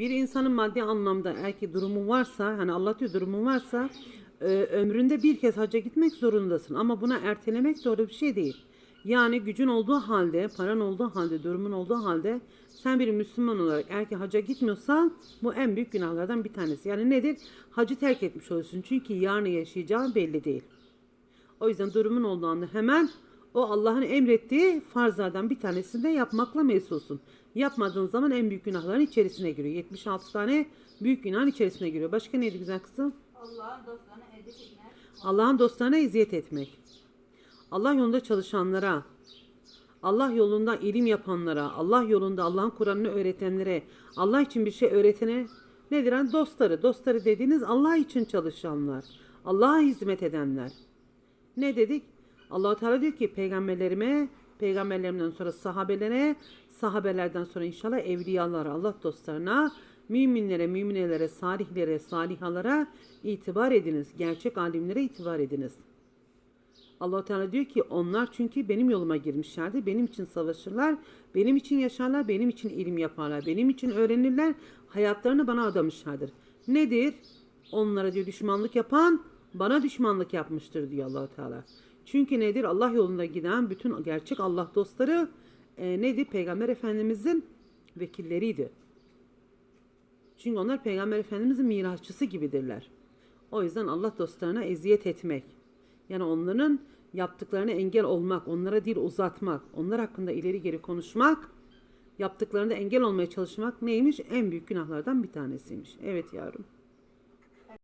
Bir insanın maddi anlamda eğer ki durumu varsa, hani Allah diyor durumun varsa e, ömründe bir kez hacca gitmek zorundasın. Ama buna ertelemek doğru bir şey değil. Yani gücün olduğu halde, paran olduğu halde, durumun olduğu halde sen bir Müslüman olarak eğer ki hacca gitmiyorsan bu en büyük günahlardan bir tanesi. Yani nedir? Hacı terk etmiş olursun. Çünkü yarın yaşayacağın belli değil. O yüzden durumun olduğu anda hemen o Allah'ın emrettiği farzlardan bir tanesini de yapmakla mesulsun. Yapmadığın zaman en büyük günahların içerisine giriyor. 76 tane büyük günahın içerisine giriyor. Başka neydi güzel kızım? Allah'ın dostlarına eziyet etmek. Allah'ın dostlarına eziyet etmek. Allah yolunda çalışanlara, Allah yolunda ilim yapanlara, Allah yolunda Allah'ın Kur'an'ını öğretenlere, Allah için bir şey öğretene nedir? Yani dostları. Dostları dediğiniz Allah için çalışanlar. Allah'a hizmet edenler. Ne dedik? Allah Teala diyor ki peygamberlerime, peygamberlerimden sonra sahabelere, sahabelerden sonra inşallah evliyalara, Allah dostlarına, müminlere, müminelere, salihlere, salihalara itibar ediniz. Gerçek alimlere itibar ediniz. allah Teala diyor ki onlar çünkü benim yoluma girmişlerdi. Benim için savaşırlar, benim için yaşarlar, benim için ilim yaparlar, benim için öğrenirler, hayatlarını bana adamışlardır. Nedir? Onlara diyor düşmanlık yapan bana düşmanlık yapmıştır diyor allah Teala. Çünkü nedir? Allah yolunda giden bütün gerçek Allah dostları e, nedir? Peygamber Efendimizin vekilleriydi. Çünkü onlar Peygamber Efendimizin mirasçısı gibidirler. O yüzden Allah dostlarına eziyet etmek, yani onların yaptıklarına engel olmak, onlara dil uzatmak, onlar hakkında ileri geri konuşmak, yaptıklarında engel olmaya çalışmak neymiş? En büyük günahlardan bir tanesiymiş. Evet yavrum.